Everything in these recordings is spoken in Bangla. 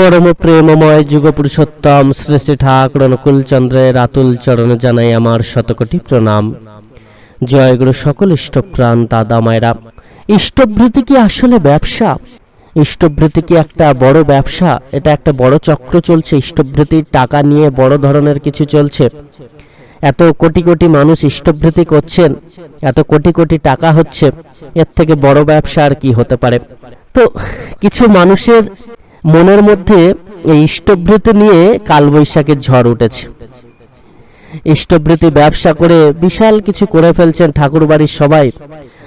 পরম প্রেমময় যুগ পুরুষোত্তম শ্রী শ্রী ঠাকুর অনুকূল চন্দ্রের আতুল চরণে জানাই আমার শতকোটি প্রণাম। জয় গুরু সকল ইষ্টপ্রাণ দাদা মায়েরা। ইষ্টভৃতি কি আসলে ব্যবসা? ইষ্টভৃতি কি একটা বড় ব্যবসা? এটা একটা বড় চক্র চলছে ইষ্টভৃতির টাকা নিয়ে বড় ধরনের কিছু চলছে। এত কোটি কোটি মানুষ ইষ্টভৃতি করছেন, এত কোটি কোটি টাকা হচ্ছে, এর থেকে বড় ব্যবসা আর কি হতে পারে? তো কিছু মানুষের মনের মধ্যে এই ইষ্টভৃতি নিয়ে কালবৈশাখের ঝড় উঠেছে। ইষ্টভৃতি ব্যবসা করে বিশাল কিছু করে ফেলছেন ঠাকুর বাড়ির সবাই।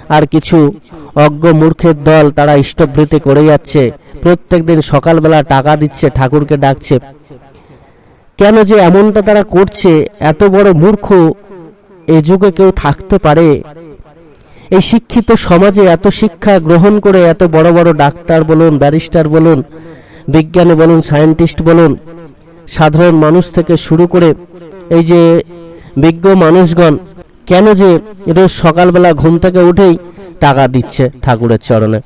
আর কিছু অজ্ঞ মূর্খের দল তারা ইষ্টভৃতি করে যাচ্ছে। প্রত্যেকদিন সকালবেলা টাকা দিচ্ছে, ঠাকুরকে ডাকছে। কেন যে এমনটা তারা করছে, এত বড় মূর্খ এ যুগে কেউ থাকতে পারে? এই শিক্ষিত সমাজে এত শিক্ষা গ্রহণ করে এত বড় বড় ডাক্তার বলুন, ব্যারিস্টার বলুন বিজ্ঞানী বলুন, সায়েন্টিস্ট বলুন, সাধারণ মানুষ থেকে শুরু করে এই যে বিজ্ঞ মানুষগণ, কেন যে রোজ সকালবেলা ঘুম থেকে উঠেই টাকা দিচ্ছে ঠাকুরের চরণে?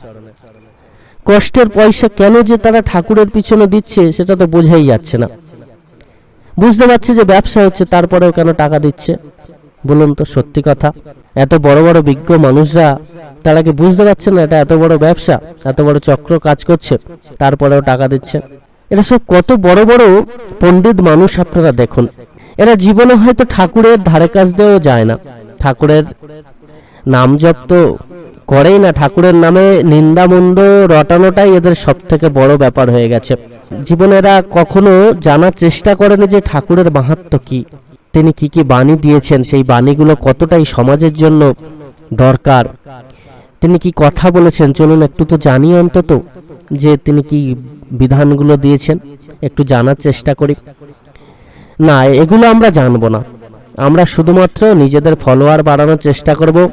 কষ্টের পয়সা কেন যে তারা ঠাকুরের পিছনে দিচ্ছে, সেটা তো বোঝাই যাচ্ছে না। বুঝতে পারছে যে ব্যবসা হচ্ছে, তারপরেও কেন টাকা দিচ্ছে? বলুন তো, সত্যি কথা। এত বড় বড় বিজ্ঞ মানুষরা তারা কি বুঝতে পারছে না এটা এত বড় ব্যবসা, এত বড় চক্র কাজ করছে, তারপরেও টাকা দিচ্ছে? এরা সব কত বড় বড় পণ্ডিত মানুষ আপনারা দেখুন। এরা জীবনে হয়তো ঠাকুরের ধারে কাছ দিয়েও যায় না। ঠাকুরের নাম জপ তো করেই না, ঠাকুরের নামে নিন্দামন্দ রটানোটাই এদের সব থেকে বড় ব্যাপার হয়ে গেছে। জীবনে এরা কখনো জানার চেষ্টা করেনি যে ঠাকুরের মাহাত্ম কি। তিনি কি কি বাণী দিয়েছেন, সেই বাণীগুলো কতটাই সমাজের জন্য দরকার। তিনি কি কথা বলেছেন? চলুন একটু তো জানি অন্তত যে তিনি কি বিধানগুলো দিয়েছেন। একটু জানার চেষ্টা করি। না, এগুলো আমরা জানব না। আমরা শুধুমাত্র নিজেদের ফলোয়ার বাড়ানোর চেষ্টা করব।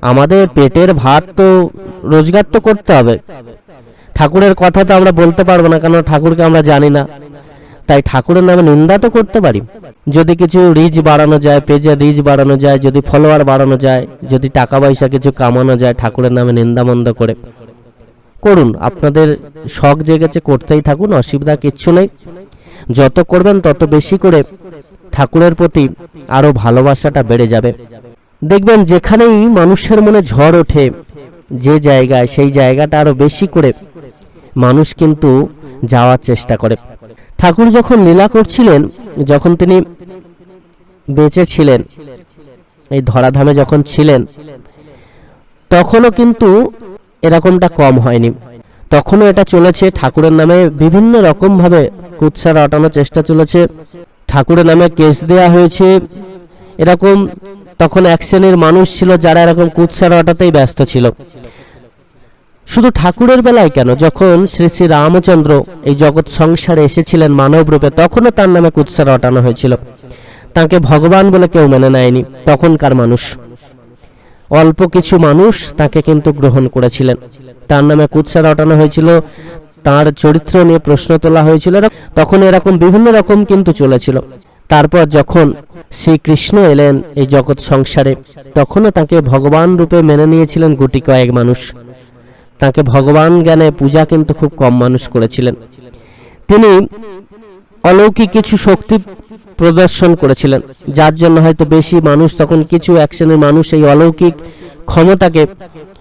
আমাদের পেটের ভাত তো রোজগার তো করতে হবে। ঠাকুরের কথা তো আমরা বলতে পারব না কারণ ঠাকুরকে আমরা জানি না। তাই ঠাকুরের নামে নিন্দা তো করতে পারি। যদি কিছু রিচ বাড়ানো যায় পেজের রিচ বাড়ানো যায়, যদি ফলোয়ার বাড়ানো যায়, যদি টাকা পয়সা কিছু কামানো যায়, ঠাকুরের নামে নিন্দামন্দ করে। করুন, আপনাদের শখ জেগেছে করতেই থাকুন, অসুবিধা কিচ্ছু নেই। যত করবেন, তত বেশি করে ঠাকুরের প্রতি আরও ভালোবাসাটা বেড়ে যাবে। দেখবেন, যেখানেই মানুষের মনে ঝড় ওঠে, যে জায়গায়, সেই জায়গাটা আরও বেশি করে মানুষ কিন্তু যাওয়ার চেষ্টা করে। ঠাকুর যখন লীলা করছিলেন, যখন তিনি বেঁচে ছিলেন, এই ধরাধামে যখন ছিলেন, তখনও কিন্তু এরকমটা কম হয়নি। তখনও এটা চলেছে, ঠাকুরের নামে বিভিন্ন রকমভাবে কুৎসা রটানোর চেষ্টা চলেছে। ঠাকুরের নামে কেস দেয়া হয়েছে। এরকম তখন এক শ্রেণির মানুষ ছিল যারা এরকম কুৎসা রটাতেই ব্যস্ত ছিল। শুধু ঠাকুরের বেলায় কেন? যখন শ্রী শ্রী রামচন্দ্র এই জগৎ সংসারে এসেছিলেন মানব রূপে, তখনও তার নামে কুৎসা রটানো হয়েছিল। তাকে ভগবান বলে কেউ মেনে নেয়নি, তখনকার মানুষ। অল্প কিছু মানুষ তাকে কিন্তু গ্রহণ করেছিলেন। তার নামে কুৎসা রটানো হয়েছিল, তার চরিত্র নিয়ে প্রশ্ন তোলা হয়েছিল তখন এরকম বিভিন্ন রকম কিন্তু চলেছিল। তারপর যখন শ্রীকৃষ্ণ এলেন এই জগৎ সংসারে, তখনও তাকে ভগবান রূপে মেনে নিয়েছিলেন গুটি কয়েক মানুষ। তাকে ভগবান জ্ঞানে পূজা কিন্তু খুব কম মানুষ করেছিলেন। তিনি অলৌকিক কিছু শক্তি প্রদর্শন করেছিলেন, যার জন্য হয়তো বেশি মানুষ তখন কিছু অ্যাকশনের মানুষ এই অলৌকিক ক্ষমতাকে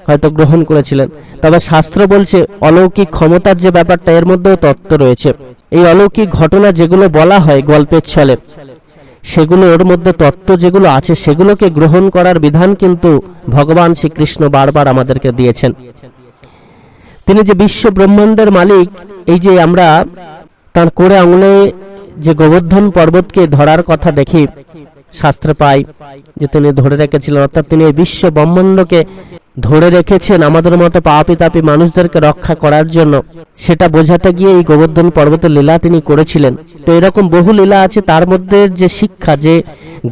হয়তো গ্রহণ করেছিলেন। তবে শাস্ত্র বলছে, অলৌকিক ক্ষমতার যে ব্যাপারটা, এর মধ্যেও তত্ত্ব রয়েছে। এই অলৌকিক ঘটনা যেগুলো বলা হয় গল্পের ছলে, সেগুলো ওর মধ্যে তত্ত্ব যেগুলো আছে, সেগুলোকে গ্রহণ করার বিধান কিন্তু ভগবান শ্রীকৃষ্ণ বারবার আমাদেরকে দিয়েছেন। তিনি যে বিশ্ব ব্রহ্মাণ্ডের মালিক, এই যে আমরা তার কোড়ে আঙুলে যে গোবর্ধন পর্বতকে ধরার কথা দেখি, শাস্ত্রে পাই যে তিনি ধরে রেখেছিলেন, অর্থাৎ তিনি এই বিশ্ব ব্রহ্মাণ্ডকে ধরে রেখেছেন আমাদের মতো পাপি তাপি মানুষদেরকে রক্ষা করার জন্য। সেটা বোঝাতে গিয়ে এই গোবর্ধন পর্বতের লীলা তিনি করেছিলেন। তো এরকম বহু লীলা আছে, তার মধ্যে যে শিক্ষা, যে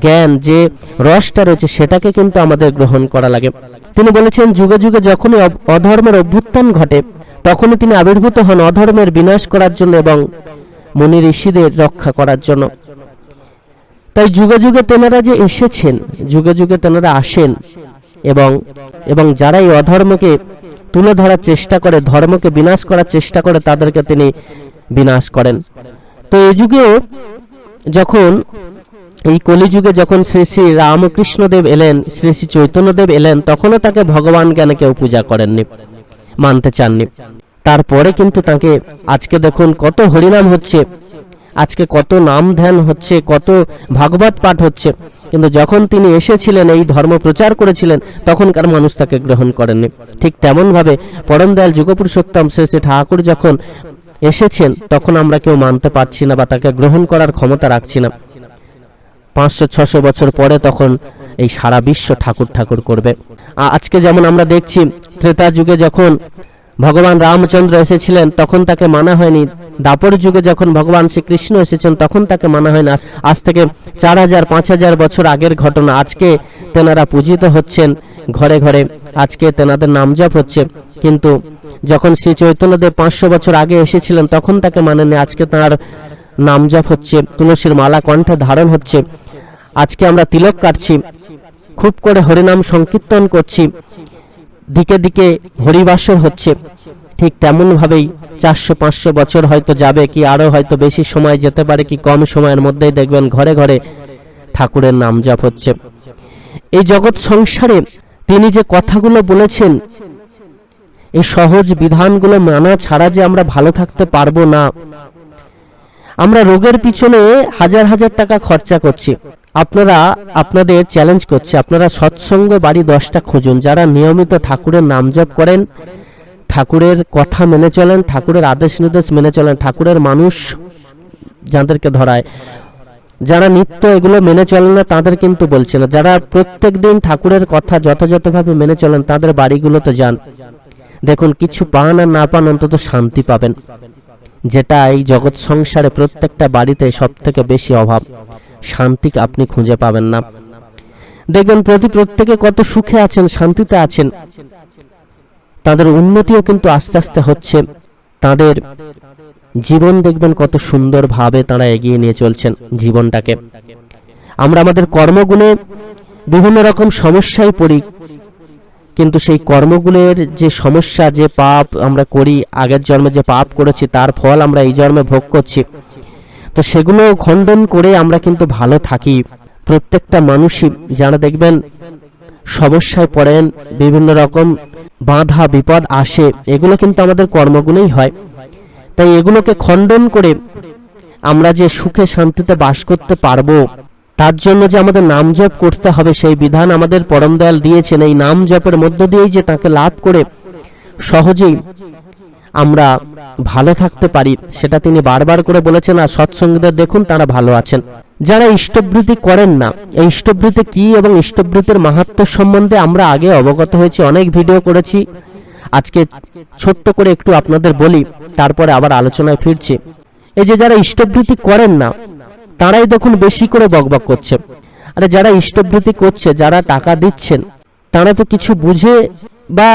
জ্ঞান, যে রসটা রয়েছে, সেটাকে কিন্তু আমাদের গ্রহণ করা লাগে। তিনি বলেছেন, যুগে যুগে যখনই অধর্মের অভ্যুত্থান ঘটে, তখনই তিনি আবির্ভূত হন অধর্মের বিনাশ করার জন্য এবং মুনি ঋষিদের রক্ষা করার জন্য। তাই যুগে যুগে তেনারা যে এসেছেন, যুগে যুগে তেনারা আসেন এবং এবং যারা এই অধর্মকে তুলে ধরার চেষ্টা করে, ধর্মকে বিনাশ করার চেষ্টা করে, তাদেরকে তিনি বিনাশ করেন। তো এই যুগেও যখন, এই কলিযুগে যখন শ্রী শ্রী রামকৃষ্ণদেব এলেন, শ্রী শ্রী চৈতন্যদেব এলেন, তখনও তাকে ভগবান জ্ঞানে কেউ পূজা করেননি, মানতে চাননি। তারপরে কিন্তু তাকে, আজকে দেখুন কত হরিনাম হচ্ছে, আজকে কত নাম ধ্যান হচ্ছে, কত ভাগবত পাঠ হচ্ছে। কিন্তু যখন তিনি এসেছিলেন, এই ধর্ম প্রচার করেছিলেন, তখনকার মানুষ তাকে গ্রহণ করেননি। ঠিক তেমনভাবে পরম দয়াল যুগপুরুষোত্তম শ্রী ঠাকুর যখন এসেছেন, তখন আমরা কেউ মানতে পারছি না বা তাকে গ্রহণ করার ক্ষমতা রাখছি না। পাঁচশো, ছশো বছর পরে তখন এই সারা বিশ্ব ঠাকুর ঠাকুর করবে। আজকে যেমন আমরা দেখছি, ত্রেতা যুগে যখন ভগবান রামচন্দ্র এসেছিলেন, তখন তাকে মানা হয়নি। দাপর যুগে যখন ভগবান শ্রীকৃষ্ণ এসেছেন, তখন তাকে মানা হয় না আজ থেকে চার হাজার, পাঁচ হাজার বছর আগের ঘটনা। আজকে তেনারা পূজিত হচ্ছেন ঘরে ঘরে। আজকে তেনাদের নামজপ হচ্ছে। কিন্তু যখন শ্রী চৈতন্যদেব পাঁচশো বছর আগে এসেছিলেন, তখন তাকে মানেনি আজকে তার নামজপ হচ্ছে। তুলসীর মালা কণ্ঠে ধারণ হচ্ছে। আজকে আমরা তিলক কাটছি। খুব করে হরিনাম সংকীর্তন করছি। দিকে দিকে হরিবাসর হচ্ছে। ঠিক তেমনভাবেই চারশো, পাঁচশো বছর হয়তো যাবে কি আরও হয়তো বেশি সময় যেতে পারে কি কম সময়ের মধ্যেই দেখবেন ঘরে ঘরে ঠাকুরের নাম জপ হচ্ছে। এই জগৎ সংসারে তিনি যে কথাগুলো বলেছেন, এই সহজ বিধানগুলো মানা ছাড়া যে আমরা ভালো থাকতে পারব না। আমরা রোগের পিছনে হাজার হাজার টাকা খরচা করছি। আপনারা আপনাদের চ্যালেঞ্জ করছে। আপনারা সৎসঙ্গ বাড়ি দশটা খুঁজুন। যারা নিয়মিত ঠাকুরের নাম জপ করেন, ঠাকুরের কথা মেনে চলেন, ঠাকুরের আদেশ নির্দেশ মেনে চলেন, ঠাকুরের মানুষ যাদেরকে ধরায়। যারা নিত্য এগুলো মেনে চলেন না, তাদের কিন্তু বলছে না। যারা প্রত্যেক দিন ঠাকুরের কথা যথাযথভাবে মেনে চলেন, তাদের বাড়িগুলোতে যান। দেখুন, কিছু পান আর না পান অন্তত শান্তি পাবেন। যেটা এই জগৎ সংসারে প্রত্যেকটা বাড়িতে সব থেকে বেশি অভাব। শান্তি আপনি খুঁজে পাবেন না। দেখবেন প্রতি প্রত্যেকে কত সুখে আছেন, শান্তিতে আছেন। তাদের উন্নতিও কিন্তু আস্তে আস্তে হচ্ছে। তাদের জীবন দেখবেন কত সুন্দরভাবে তারা এগিয়ে নিয়ে চলছেন জীবনটাকে। আমরা আমাদের কর্মগুণে বিভিন্ন রকম সমস্যায় পড়ি, কিন্তু সেই কর্মগুলোর যে সমস্যা, যে পাপ আমরা করি, আগের জন্মে যে পাপ করেছি, তার ফল আমরা এই জন্মে ভোগ করছি। তো সেগুলো খণ্ডন করে আমরা কিন্তু ভালো থাকি। প্রত্যেকটা মানুষই, যারা দেখবেন সমস্যায় পড়েন, বিভিন্ন রকম বাধা, বিপদ আসে, এগুলো কিন্তু আমাদের কর্মগুলোই হয়। তাই এগুলোকে খণ্ডন করে আমরা যে সুখে শান্তিতে বাস করতে পারব, তার জন্য যে আমাদের নাম জপ করতে হবে, সেই বিধান আমাদের পরম দয়াল দিয়েছেন। এই নাম জপের মধ্য দিয়েই যে তাকে লাভ করে সহজেই আমরা ভালো থাকতে পারি, সেটা তিনি বারবার করে বলেছেন আর সৎসঙ্গীদের দেখুন তারা ভালো আছেন। যারা ইষ্টবৃত্তি করেন না, এই ইষ্টবৃত্তি কি এবং ইষ্টবৃত্তির মাহাত্ম সম্বন্ধে আমরা আগে অবগত হয়েছি, অনেক ভিডিও করেছি। আজকে ছোট্ট করে একটু আপনাদের বলি, তারপরে আবার আলোচনায় ফিরছি। এই যে যারা ইষ্টবৃত্তি করেন না, তারাই দেখুন বেশি করে বকবক করছে। আরে যারা ইষ্টবৃত্তি করছে, যারা টাকা দিচ্ছেন, তারা তো কিছু বুঝে বা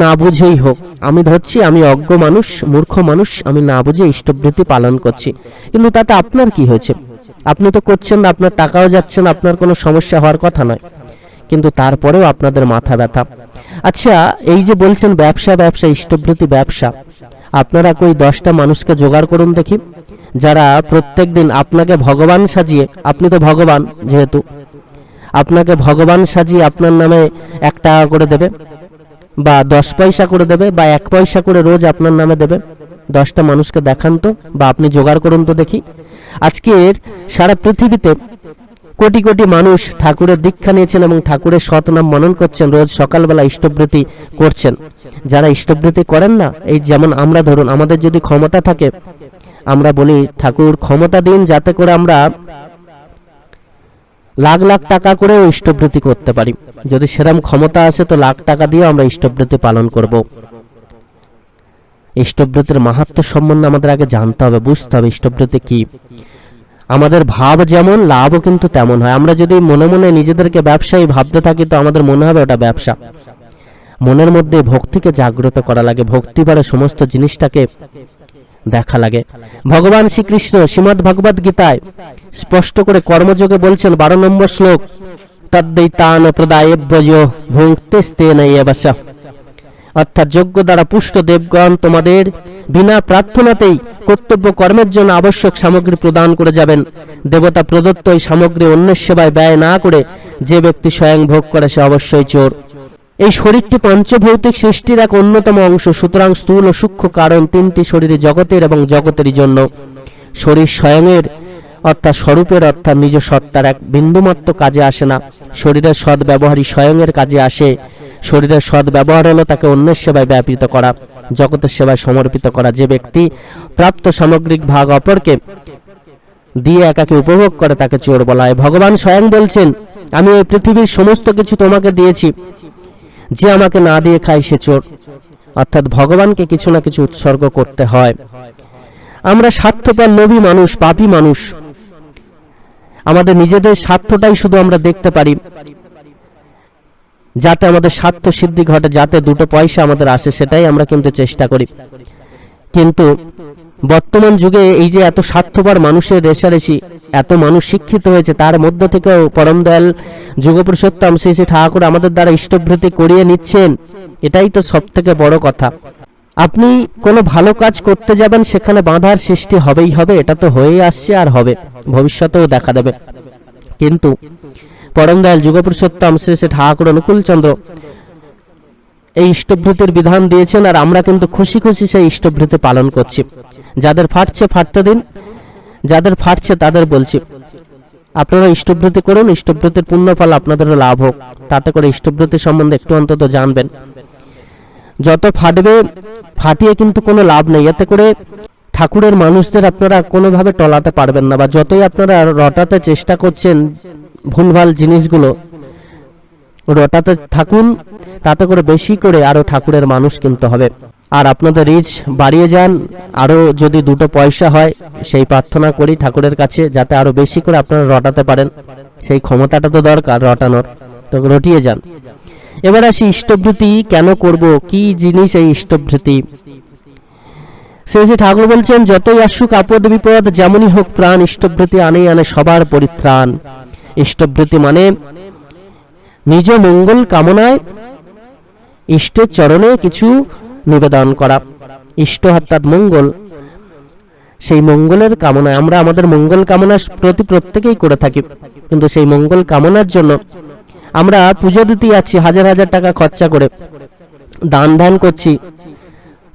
না বুঝেই হোক, আমি ধরছি আমি অজ্ঞ মানুষ, মূর্খ মানুষ, আমি না বুঝে ইষ্টবৃত্তি পালন করছি। কিন্তু তাতে আপনার কি হয়েছে? আপনি তো করছেন আপনার টাকাও যাচ্ছেন আপনার কোনো সমস্যা হওয়ার কথা নয়। কিন্তু তারপরেও আপনাদের মাথা ব্যথা। আচ্ছা এই যে বলছেন ব্যবসা ব্যবসা ইষ্টবৃত্তি ব্যবসা, আপনারা কই দশটা মানুষকে জোগাড় করুন দেখি? যারা প্রত্যেক দিন আপনাকে ভগবান সাজিয়ে, আপনি তো ভগবান যেহেতু, আপনাকে ভগবান সাজিয়ে আপনার নামে এক টাকা করে দেবে। বা দশ পয়সা করে দেবে বা এক পয়সা করে রোজ আপনার নামে দেবে। দশটা মানুষকে দেখান তো বা আপনি জোগাড় করুন তো দেখি। আজকের সারা পৃথিবীতে কোটি কোটি মানুষ ঠাকুরের দীক্ষা নিয়েছেন এবং ঠাকুরের শতনাম মনন করছেন, রোজ সকালবেলা ইষ্টবৃত্তি করছেন। যারা ইষ্টবৃত্তি করেন না, এই যেমন আমরা ধরুন, আমাদের যদি ক্ষমতা থাকে, আমরা বলি ঠাকুর ক্ষমতা দিন যাতে করে আমরা লাখ লাখ টাকা করেও ইষ্টবৃত্তি করতে পারি। যদি সেরম ক্ষমতা আছে তো লাখ টাকা দিয়ে আমরা ইষ্টবৃত্তি পালন করব। ইষ্টবৃত্তির মাহাত্ম সম্বন্ধে আমাদের আগে জানতে হবে, বুঝতে হবে ইষ্টবৃত্তি কি। আমাদের ভাব যেমন, লাভও কিন্তু তেমন হয়। আমরা যদি মনে মনে নিজেদেরকে ব্যবসায়ী ভাবতে থাকি তো আমাদের মনে হবে ওটা ব্যবসা। মনের মধ্যে ভক্তিকে জাগ্রত করা লাগে। ভক্তি বাড়ে সমস্ত জিনিসটাকে দেখা লাগে। ভগবান শ্রীকৃষ্ণ শ্রীমদ ভগবদ গীতায় স্পষ্ট করে কর্মযোগে বলছেন, বারো নম্বর শ্লোক তদ্দৈতান প্রদায়েভ্যজ ভুঙ্ক্তেস্তেন এবস অর্থাৎ যোগ্য দ্বারা পুষ্ট দেবগণ তোমাদের বিনা প্রার্থনাতেই কর্তব্য কর্মের জন্য আবশ্যক সামগ্রী প্রদান করে যাবেন। দেবতা প্রদত্ত এই সামগ্রী অন্যের সেবায় ব্যয় না করে যে ব্যক্তি স্বয়ং ভোগ করে সে অবশ্যই চোর। এই শরীরটি পঞ্চভৌতিক সৃষ্টির এক অন্যতম অংশ, সুতরাং স্থূল ও সূক্ষ্ম কারণ তিনটি শরীরে জগতের এবং জগতেরই জন্য। শরীর স্বয়ংয়ের অর্থাৎ স্বরূপের, অর্থাৎ নিজ সত্তার এক বিন্দুমাত্র কাজে আসে না। শরীরের সৎ ব্যবহারই স্বয়ংয়ের কাজে আসে। শরীরের সৎ ব্যবহার হলো তাকে অন্যের সেবায় ব্যাপৃত করা, জগতের সেবায় সমর্পিত করা। যে ব্যক্তি প্রাপ্ত সামগ্রিক ভাগ অপরকে দিয়ে একাকে উপভোগ করে, তাকে চোর বলা হয়। ভগবান স্বয়ং বলছেন, আমি এই পৃথিবীর সমস্ত কিছু তোমাকে দিয়েছি। যে আমাকে না দিয়ে খায় সে চোর। অর্থাৎ ভগবানকে কিছু না কিছু উৎসর্গ করতে হয়। আমরা স্বার্থপর লোভী মানুষ, পাপী মানুষ। আমাদের নিজেদের স্বার্থটাই শুধু আমরা দেখতে পারি। যাতে আমাদের স্বার্থ সিদ্ধি ঘটে, যাতে দুটো পয়সা আমাদের আসে, সেটাই আমরা কিন্তু চেষ্টা করি। কিন্তু বর্তমান যুগে এই যে এত স্বার্থপর মানুষের রেশারেশি, এত মানুষ শিক্ষিত হয়েছে, তার মধ্য থেকেও পরম দয়াল যুগপুরুষোত্তম শ্রী শ্রী ঠাকুর আমাদের দ্বারা ইষ্টভৃতি করিয়ে নিচ্ছেন, এটাই তো সব থেকে বড় কথা। আপনি কোনো ভালো কাজ করতে যাবেন, সেখানে বাধার সৃষ্টি হবেই হবে, এটা তো হয়েই আসছে আর হবে, ভবিষ্যতেও দেখা দেবে। কিন্তু পরম দয়াল যুগপুরুষোত্তম শ্রী শ্রী ঠাকুর অনুকূলচন্দ্র এই ইষ্টভৃতির বিধান দিয়েছেন আর আমরা কিন্তু খুশি খুশি সেই ইষ্টভৃতি পালন করছি। যাদের ফাটছে, ফাটতে দিন। যাদের ফাটছে, তাদের বলছি। আপনারা ইষ্টভৃতি করুন, ইষ্টভৃতির পুণ্যফল আপনাদেরও লাভ হোক। তাতে করে ইষ্টভৃতি সম্বন্ধে একটু অন্তত জানবেন। যত ফাটবে, ফাটিয়ে কিন্তু কোনো লাভ নেই। এতে করে ঠাকুরের মানুষদের আপনারা কোনোভাবে টলাতে পারবেন না। বা যতই আপনারা রটাতে চেষ্টা করছেন ভুলভাল জিনিসগুলো রটাতে থাকুন, তাতে করে বেশি করে আরও ঠাকুরের মানুষ কিনতে হবে। আর আপনাদের রিচ বাড়িয়ে যান যদি দুটো পয়সা হয়, সেই প্রার্থনা করি ঠাকুরের কাছে, যাতে বেশি করে আপনারা রটাতে পারেন। সেই ক্ষমতাটা তো দরকার রটানোর। তো রটিয়ে যান। এবার আসি কেন করব, কি জিনিস এই ইষ্টভৃতি? শ্রী ঠাকুর বলছেন, যতই আসুক আপদ বিপদ, যেমনই হোক প্রাণ, ইষ্টভৃতি আনেই আনে সবার পরিত্রাণ। ইষ্টভৃতি মানে নিজ মঙ্গল কামনায় ইষ্টের চরণে কিছু নিবেদন করা। ইষ্ট অর্থাৎ মঙ্গল। সেই মঙ্গলের কামনায় আমরা আমাদের মঙ্গল কামনার প্রতি প্রত্যেকেই করে থাকি। কিন্তু সেই মঙ্গল কামনার জন্য আমরা পুজো দিতে যাচ্ছি, হাজার হাজার টাকা খরচা করে। দান ধ্যান করছি।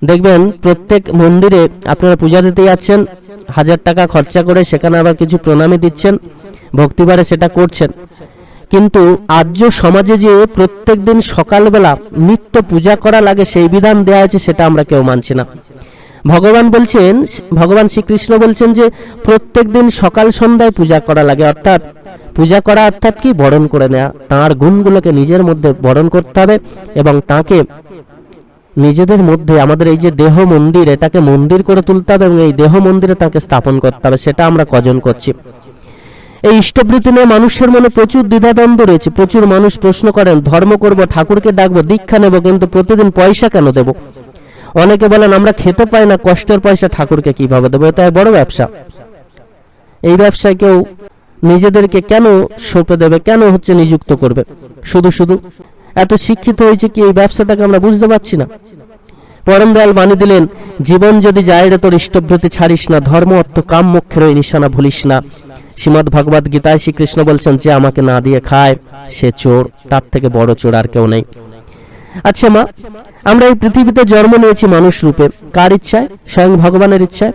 দেখবেন প্রত্যেক মন্দিরে আপনারা পূজা দিতে যাচ্ছেন, হাজার টাকা খরচা করে সেখানে আবার কিছু প্রণামী দিচ্ছেন ভক্তিবারে সেটা করছেন। কিন্তু আর্য সমাজে যে প্রত্যেক দিন সকালবেলা নিত্য পূজা করা লাগে, সেই বিধান দেওয়া হয়েছে, সেটা আমরা কেউ মানছি না। ভগবান বলছেন, ভগবান শ্রীকৃষ্ণ বলছেন যে, প্রত্যেক দিন সকাল সন্ধ্যায় পূজা করা লাগে, অর্থাৎ পূজা করা অর্থাৎ কি? বরণ করে নেওয়া তাঁর গুণগুলোকে নিজের মধ্যে বরণ করতে হবে এবং তাকে নিজেদের মধ্যে আমাদের এই যে দেহ মন্দির, এটাকে মন্দির করে তুলতে হবে এবং এই দেহ মন্দিরে তাকে স্থাপন করতে হবে, সেটা আমরা কজন করছি? এই ইষ্টবৃত্তি নিয়ে মানুষের মনে প্রচুর দ্বিধাদ্বন্দ্ব রয়েছে। প্রচুর মানুষ প্রশ্ন করেন, ধর্ম করব, ঠাকুরকে ডাকবো, দীক্ষা নেব, কিন্তু প্রতিদিন পয়সা কেন দেব? অনেকে বলেন, আমরা খেতে পাই না, কষ্টের পয়সা ঠাকুরকে কীভাবে দেবো? এটা বড় ব্যবসা। এই ব্যবসায় কেউ নিজেদেরকে কেন সঁপে দেবে, কেন হচ্ছে নিযুক্ত করবে? শুধু শুধু। এত শিক্ষিত হয়েছে কি এই ব্যবসাটাকে আমরা বুঝতে পারছি না। পরম দয়াল বাণী দিলেন, জীবন যদি যায় রে তোর ইষ্টভ্রতি ছাড়িস না, ধর্ম অর্থ কাম ওই নিশানা ভুলিস না। শ্রীমদ ভগবত গীতায় শ্রীকৃষ্ণ বলছেন, যে আমাকে না দিয়ে খায় সে চোর, তার থেকে বড় চোর আর কেউ নেই। আচ্ছা মা, আমরা এই পৃথিবীতে জন্ম নিয়েছি মানুষ রূপে। কার ইচ্ছায়? স্বয়ং ভগবানের ইচ্ছায়।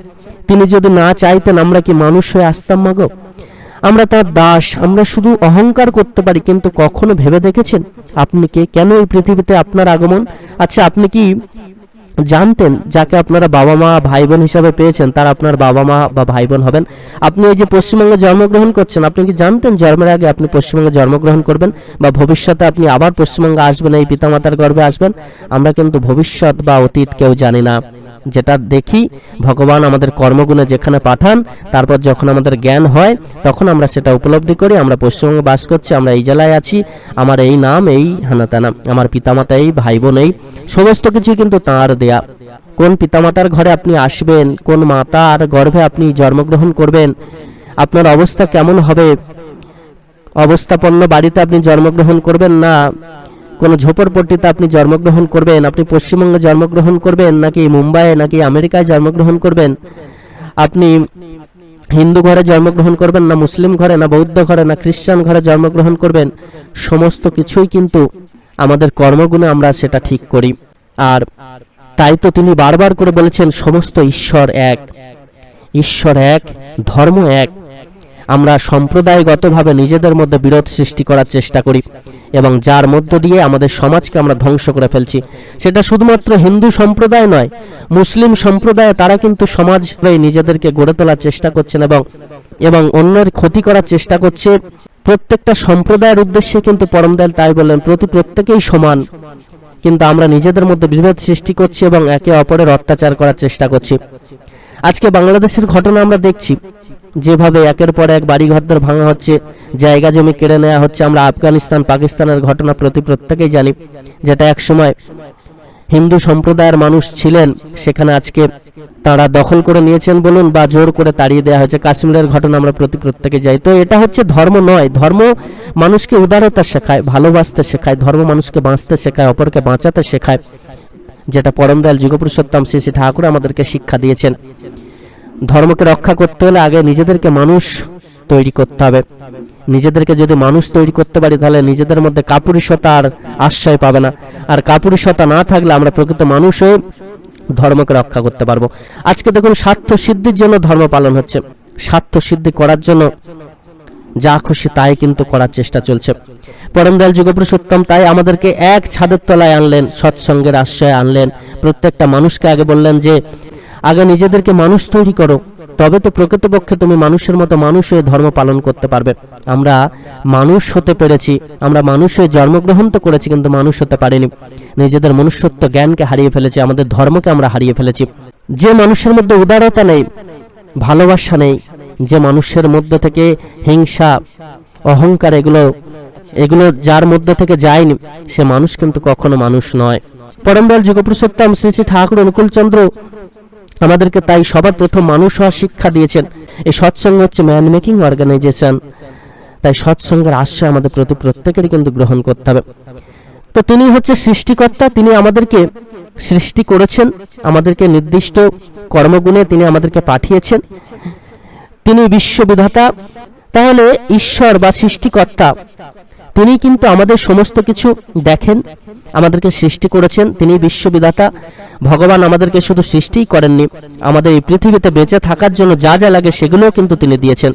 তিনি যদি না চাইতেন, আমরা কি মানুষ হয়ে আসতাম মাগো আমরা তার দাস, আমরা শুধু অহংকার করতে পারি, কিন্তু কখনো ভেবে দেখেছেন? আপনি কে? কেন এই পৃথিবীতে আপনার আগমন? আচ্ছা আপনি কি জানতেন যাকে আপনারা বাবা মা ভাই বোন হিসাবে পেয়েছেন, তার আপনার বাবা মা বা ভাই বোন হবেন। আপনি এই যে পশ্চিমবঙ্গে জন্মগ্রহণ করছেন, আপনি কি জানতেন জন্মের আগে আপনি পশ্চিমবঙ্গে জন্মগ্রহণ করবেন বা ভবিষ্যতে আপনি আবার পশ্চিমবঙ্গে আসবেন, এই পিতামাতার গর্বে আসবেন? আমরা কিন্তু ভবিষ্যৎ বা অতীত কেউ জানি না। যেটা দেখি ভগবান আমাদের কর্মগুণে যেখানে পাঠান, তারপর যখন আমাদের জ্ঞান হয়, তখন আমরা সেটা উপলব্ধি করি, আমরা পশ্চিমবঙ্গে বাস করছি, আমরা এই জেলায় আছি, আমার এই নাম, এই হানাতানা, আমার পিতামাতা এই ভাই বোন এই, সমস্ত কিছু কিন্তু তাঁর দেয়া। কোন পিতামাতার ঘরে আপনি আসবেন, কোন মাতার গর্ভে আপনি জন্মগ্রহণ করবেন, আপনার অবস্থা কেমন হবে, অবস্থাপন্ন বাড়িতে আপনি জন্মগ্রহণ করবেন না কোনো ঝোপড়পট্টিতে আপনি জন্মগ্রহণ করবেন, আপনি পশ্চিমবঙ্গে জন্মগ্রহণ করবেন, নাকি মুম্বাইয়ে, নাকি আমেরিকায় জন্মগ্রহণ করবেন? আপনি হিন্দু ঘরে জন্মগ্রহণ করবেন, না মুসলিম ঘরে, না বৌদ্ধ ঘরে, না খ্রিস্টান ঘরে জন্মগ্রহণ করবেন? সমস্ত কিছুই কিন্তু আমাদের কর্মগুণে আমরা সেটা ঠিক করি। আর তাই তো তিনি বারবার করে বলেছেন, সমস্ত ঈশ্বর এক। ঈশ্বর এক, ধর্ম এক। আমরা সম্প্রদায়গতভাবে নিজেদের মধ্যে বিরোধ সৃষ্টি করার চেষ্টা করি। এবং যার মধ্য দিয়ে আমাদের সমাজকে আমরা ধ্বংস করে ফেলছি। সেটা শুধুমাত্র হিন্দু সম্প্রদায় নয়, মুসলিম সম্প্রদায় তারা কিন্তু সমাজ নিজেদেরকে গড়ে তোলার চেষ্টা করছেন এবং এবং অন্যের ক্ষতি করার চেষ্টা করছে। প্রত্যেকটা সম্প্রদায়ের উদ্দেশ্যে কিন্তু পরমদয়াল তাই বললেন, প্রতি প্রত্যেকেই সমান। কিন্তু আমরা নিজেদের মধ্যে বিভেদ সৃষ্টি করছি এবং একে অপরের অত্যাচার করার চেষ্টা করছি। আজকে বাংলাদেশের ঘটনা আমরা দেখছি। যেভাবে একের পর এক বাড়ি ঘরদর ভাঙা হচ্ছে, জায়গা জমি কেড়ে নেওয়া হচ্ছে, আমরা আফগানিস্তান, পাকিস্তানের ঘটনা প্রতি প্রত্যেকেই জানি, যেটা এক সময় হিন্দু সম্প্রদায়ের মানুষ ছিলেন, সেখানে আজকে তারা দখল করে নিয়েছেন বলুন বা জোর করে তাড়িয়ে দেওয়া হয়েছে, কাশ্মীরের ঘটনা আমরা প্রতি প্রত্যেকে যাই তো এটা হচ্ছে ধর্ম নয়, ধর্ম মানুষকে উদারতা শেখায়, ভালোবাসতে শেখায়, ধর্ম মানুষকে বাঁচতে শেখায়, অপরকে বাঁচাতে শেখায়, যেটা পরমদয়াল যুগপুরুষোত্তম শ্রী শ্রী ঠাকুর আমাদেরকে শিক্ষা দিয়েছেন। ধর্মকে রক্ষা করতে হলে আগে নিজেদেরকে মানুষ তৈরি করতে হবে। নিজেদেরকে যদি মানুষ তৈরি করতে পারি, তাহলে নিজেদের মধ্যে কাপুরুষতা আর আশ্রয় পাবে না। আর কাপুরুষতা না থাকলে আমরা প্রকৃত মানুষ হয়ে ধর্মকে রক্ষা করতে পারব। আজকে দেখুন স্বার্থ সিদ্ধির জন্য ধর্ম পালন হচ্ছে। স্বার্থ সিদ্ধি করার জন্য যা খুশি তাই কিন্তু করার চেষ্টা চলছে। পরমদয়াল যুগপুরুষোত্তম তাই আমাদেরকে এক ছাদের তলায় আনলেন, সৎসঙ্গের আশ্রয় আনলেন। প্রত্যেকটা মানুষকে আগে বললেন যে আগে নিজেদেরকে মানুষ তৈরি করো। তবে তো প্রকৃতপক্ষে তুমি মানুষের মতো মানুষ হয়ে ধর্ম পালন করতে পারবে। আমরা মানুষ হতে পেরেছি। আমরা মানুষ হয়ে জন্মগ্রহণ তো করেছি, কিন্তু মানুষ হতে পারিনি। নিজেদের মনুষ্যত্ব জ্ঞানকে হারিয়ে ফেলেছি, আমাদের ধর্মকে আমরা হারিয়ে ফেলেছি। যে মানুষের মধ্যে উদারতা নেই, ভালোবাসা নেই, যে মানুষের মধ্যে থেকে হিংসা, অহংকার এগুলো এগুলো যার মধ্যে থেকে যায়নি, সে মানুষ কিন্তু কখনো মানুষ নয়। পরমদয়াল যুগপুরুষোত্তম শ্রী শ্রী ঠাকুর অনুকূলচন্দ্র আমাদেরকে তাই সবার প্রথম মানুষ হওয়ার শিক্ষা দিয়েছেন। এই সৎসঙ্গ হচ্ছে ম্যান মেকিং অর্গানাইজেশন তাই সৎসঙ্গের আশ্রয় আমাদের প্রতি প্রত্যেকেরই কিন্তু গ্রহণ করতে হবে। তো তিনি হচ্ছে সৃষ্টিকর্তা, তিনি আমাদেরকে সৃষ্টি করেছেন, আমাদেরকে নির্দিষ্ট কর্মগুণে তিনি আমাদেরকে পাঠিয়েছেন। তিনি বিশ্ববিধাতা, তাহলে ঈশ্বর বা সৃষ্টিকর্তা তিনি কিন্তু আমাদের সমস্ত কিছু দেখেন, আমাদেরকে সৃষ্টি করেছেন। তিনি বিশ্ববিধাতা। ভগবান আমাদেরকে শুধু সৃষ্টিই করেননি, আমাদের এই পৃথিবীতে বেঁচে থাকার জন্য যা যা লাগে সেগুলোও কিন্তু তিনি দিয়েছেন।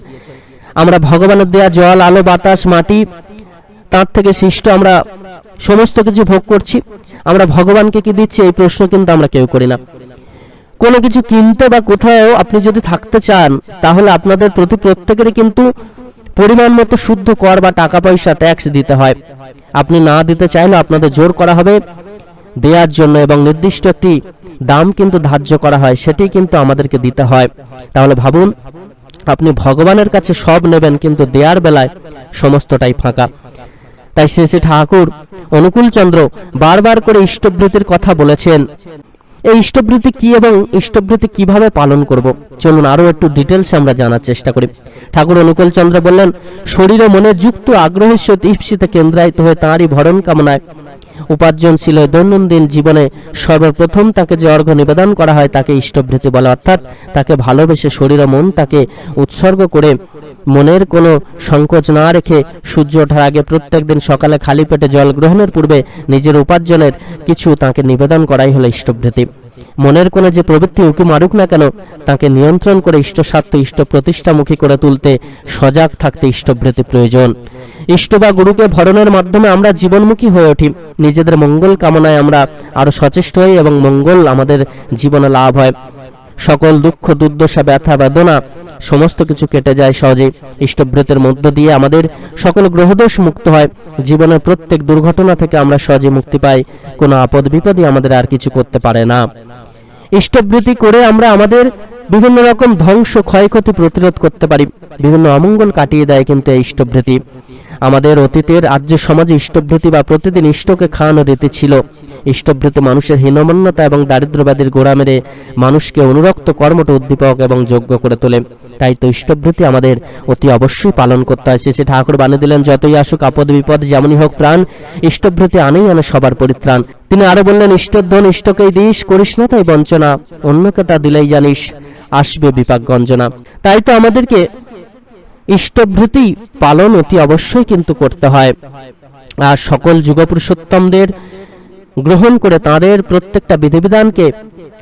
আমরা ভগবানের দেয়া জল, আলো, বাতাস, মাটি, তার থেকে সৃষ্ট আমরা সমস্ত কিছু ভোগ করছি। আমরা ভগবানকে কি দিচ্ছি এই প্রশ্ন কিন্তু আমরা কেউ করি না। কোনো কিছু কিনতে বা কোথাও আপনি যদি থাকতে চান, তাহলে আপনাদের প্রতি প্রত্যেকেরই কিন্তু পরিমাণ মতো শুদ্ধ কর বা টাকা পয়সা ট্যাক্স দিতে হয়। আপনি না দিতে চাইলে আপনাদের জোর করা হবে। দেওয়ার জন্য এবং নির্দিষ্ট একটি দাম কিন্তু ধার্য করা হয়, সেটি কিন্তু আমাদেরকে দিতে হয়। তাহলে ভাবুন, আপনি ভগবানের কাছে সব নেবেন, কিন্তু দেওয়ার বেলায় সমস্তটাই ফাঁকা। তাই শ্রী শ্রী ঠাকুর অনুকূলচন্দ্র বারবার করে ইষ্টবৃত্তির কথা বলেছেন। এই ইষ্টবৃত্তি কি এবং ইষ্টবৃত্তি কীভাবে পালন করব? চলুন আরও একটু ডিটেলস আমরা জানার চেষ্টা করি। ঠাকুর অনুকূল চন্দ্র বললেন, শরীর ও মনে যুক্ত আগ্রহের সহিত ঈপ্সিতে কেন্দ্রায়িত হয়ে তাঁরই ভরণ কামনায়। উপার্জনশীল হয়ে দৈনন্দিন জীবনে, সর্বপ্রথম তাকে যে অর্ঘ্য নিবেদন করা হয় তাকে ইষ্টবৃত্তি বলে। অর্থাৎ তাকে ভালোবেসে শরীর ও মন তাকে উৎসর্গ করে মনের কোনো সংকোচ না রেখে সূর্য ওঠার আগে প্রত্যেকদিন সকালে খালি পেটে জল গ্রহণের পূর্বে নিজের উপার্জনের কিছু তাকে নিবেদন করাই হলো ইষ্টবৃত্তি মনের কোণে যে প্রবৃত্তি উঁকি মারুক না কেন, তাকে নিয়ন্ত্রণ করে ইষ্ট স্বার্থ ইষ্ট প্রতিষ্ঠামুখী করে তুলতে সজাগ থাকতে ইষ্টবৃত্তি প্রয়োজন। ইষ্ট বা গুরুকে ভরণের মাধ্যমে আমরা জীবনমুখী হয়ে উঠি। নিজেদের মঙ্গল কামনায় আমরা আরও সচেষ্ট হই এবং মঙ্গল আমাদের জীবনে লাভ হয়। সকল দুঃখ, দুর্দশা, ব্যথা, বেদনা, সমস্ত কিছু কেটে যায় সহজে ইষ্টব্রতের মধ্য দিয়ে আমাদের সকল গ্রহদোষ মুক্ত হয়। জীবনের প্রত্যেক দুর্ঘটনা থেকে আমরা সহজে মুক্তি পাই। কোনো আপদ, বিপদই আমাদের আর কিছু করতে পারে না। ইষ্টবৃত্তি করে আমরা আমাদের বিভিন্ন রকম ধ্বংস, ক্ষয়ক্ষতি প্রতিরোধ করতে পারি। বিভিন্ন অমঙ্গল কাটিয়ে দেয় কিন্তু এই ইষ্টবৃত্তি আমাদের অতীতের আর্য সমাজে ইষ্টভৃতি বা প্রতিদিন ইষ্টকে খাওয়ানো রীতি ছিল। ইষ্টভৃতি মানুষের হীনমন্যতা এবং দারিদ্র্যবাদীর গোড়া মেরে মানুষকে অনুরক্ত কর্মঠ উদ্দীপক এবং যোগ্য করে তোলে। তাই তো ইষ্টভৃতি আমাদের অতি অবশ্যই পালন করতে হয় শেষে ঠাকুর বানিয়ে দিলেন, যতই আসুক আপদ বিপদ, যেমনই হোক প্রাণ, ইষ্টভৃতি আনেই আনে সবার পরিত্রাণ। তিনি আরও বললেন ইষ্টধন ইষ্টকেই দিস, করিস না তাই বঞ্চনা। অন্যকে তা দিলেই জানিস, আসবে বিপাক গঞ্জনা। তাই তো আমাদেরকে ইষ্টভৃতি পালন অতি অবশ্যই কিন্তু করতে হয়। আর সকল যুগপুরুষোত্তমদের গ্রহণ করে তাদের প্রত্যেকটা বিধিবিধানকে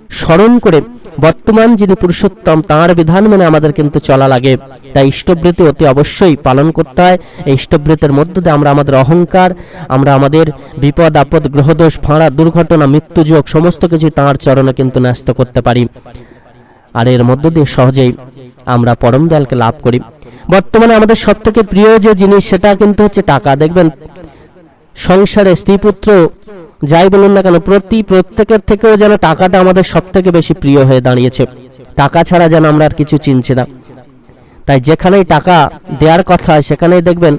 স্মরণ করে বর্তমান যিনি পুরুষোত্তম, তাঁর বিধান মেনে আমাদের কিন্তু চলা লাগে। তাই ইষ্টবৃত্তি অতি অবশ্যই পালন করতে হয়। এই ইষ্টবৃত্তের মধ্য দিয়ে আমরা আমাদের অহংকার, আমরা আমাদের বিপদ, আপদ, গ্রহদোষ ফাঁড়া দুর্ঘটনা মৃত্যুযোগ সমস্ত কিছু তাঁর চরণে কিন্তু ন্যস্ত করতে পারি। আর এর মধ্য দিয়ে সহজেই আমরা পরম দয়ালকে লাভ করি। বর্তমানে আমাদের সব থেকে প্রিয় যে জিনিস, সেটা কিন্তু হচ্ছে টাকা। দেখবেন, সংসারে স্ত্রী পুত্র, যাই বলুন না কেন, প্রতি প্রত্যেকের থেকেও যেন টাকাটা আমাদের সব থেকে বেশি প্রিয় হয়ে দাঁড়িয়েছে। টাকা ছাড়া যেন আমরা আর কিছু চিনছি না। তাই যেখানেই টাকা দেওয়ার কথা, সেখানেই দেখবেন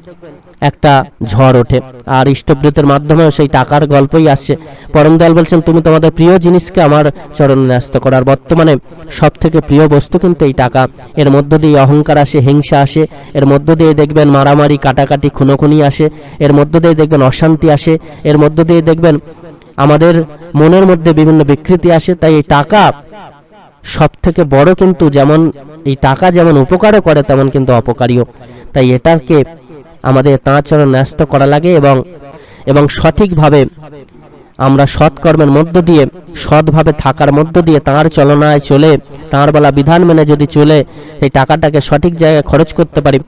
একটা ঝড় ওঠে। আর ইষ্টবৃতের মাধ্যমেও সেই টাকার গল্পই আসছে পরম দয়াল বলছেন, তুমি তোমাদের প্রিয় জিনিসকে আমার চরণে ন্যস্ত করার বর্তমানে সব থেকে প্রিয় বস্তু কিন্তু এই টাকা। এর মধ্য দিয়ে অহংকার আসে, হিংসা আসে। এর মধ্য দিয়ে দেখবেন মারামারি, কাটাকাটি, খুনোখুনি আসে। এর মধ্য দিয়ে দেখবেন অশান্তি আসে। এর মধ্য দিয়ে দেখবেন আমাদের মনের মধ্যে বিভিন্ন বিকৃতি আসে। তাই এই টাকা সব থেকে বড় কিন্তু যেমন, এই টাকা যেমন উপকারও করে, তেমন কিন্তু অপকারীও। তাই এটাকে আমাদের তাঁর চরণ ন্যস্ত করা লাগে এবং এবং সঠিকভাবে আমরা সৎকর্মের মধ্য দিয়ে, সৎভাবে থাকার মধ্য দিয়ে তাঁর চলনায় চলে, তাঁর বলা বিধান মেনে যদি চলে এই টাকাটাকে সঠিক জায়গায় খরচ করতে পারি,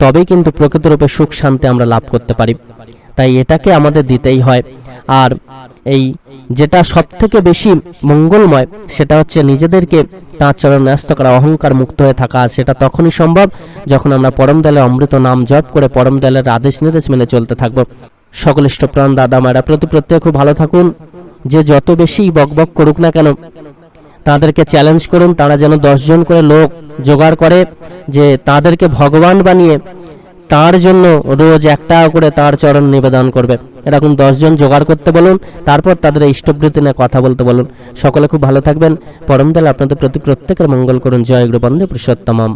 তবেই কিন্তু প্রকৃতরূপে সুখ শান্তি আমরা লাভ করতে পারি। তাই এটাকে আমাদের দিতেই হয়। আর এই যেটা সব থেকে বেশি মঙ্গলময়, সেটা হচ্ছে নিজেদেরকে তাঁর চরণ ন্যস্ত করা, অহংকার মুক্ত হয়ে থাকা। সেটা তখনই সম্ভব যখন আমরা পরম দলে অমৃত নাম জপ করে পরম দলের আদেশ নির্দেশ মেনে চলতে থাকব। সকল ইষ্টপ্রাণ দাদা, মায়েরা প্রতি প্রত্যেক খুব ভালো থাকুন। যে যত বেশি বকবক করুক না কেন, তাদেরকে চ্যালেঞ্জ করুন। তারা যেন দশজন করে লোক জোগাড় করে, যে তাদেরকে ভগবান বানিয়ে তার জন্য রোজ একটা করে তার চরণ নিবেদন করবে। এরকম দশজন জোগাড় করতে বলুন, তারপর তাদের ইষ্টবৃত্তি নিয়ে কথা বলতে বলুন। সকলে খুব ভালো থাকবেন। পরম দল আপনাদের প্রতি প্রত্যেকের মঙ্গল করুন। জয় গুরু বন্দে পুরুষোত্তমম।